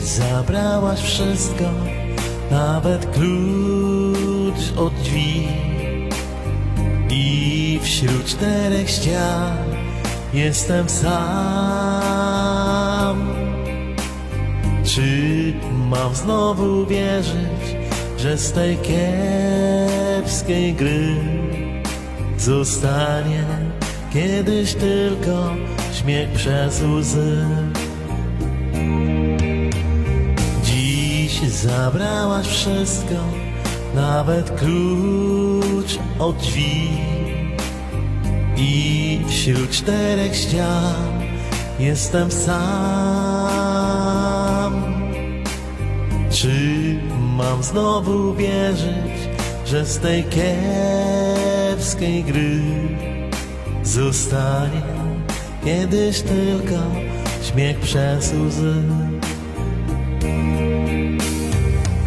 zabrałaś wszystko, nawet klucz od drzwi. I wśród czterech ścian jestem sam. Czy mam znowu wierzyć, że z tej kiepskiej gry zostanie kiedyś tylko śmiech przez łzy? Zabrałaś wszystko, nawet klucz od drzwi. I wśród czterech ścian jestem sam. Czy mam znowu wierzyć, że z tej kiepskiej gry zostanie kiedyś tylko śmiech przez łzy?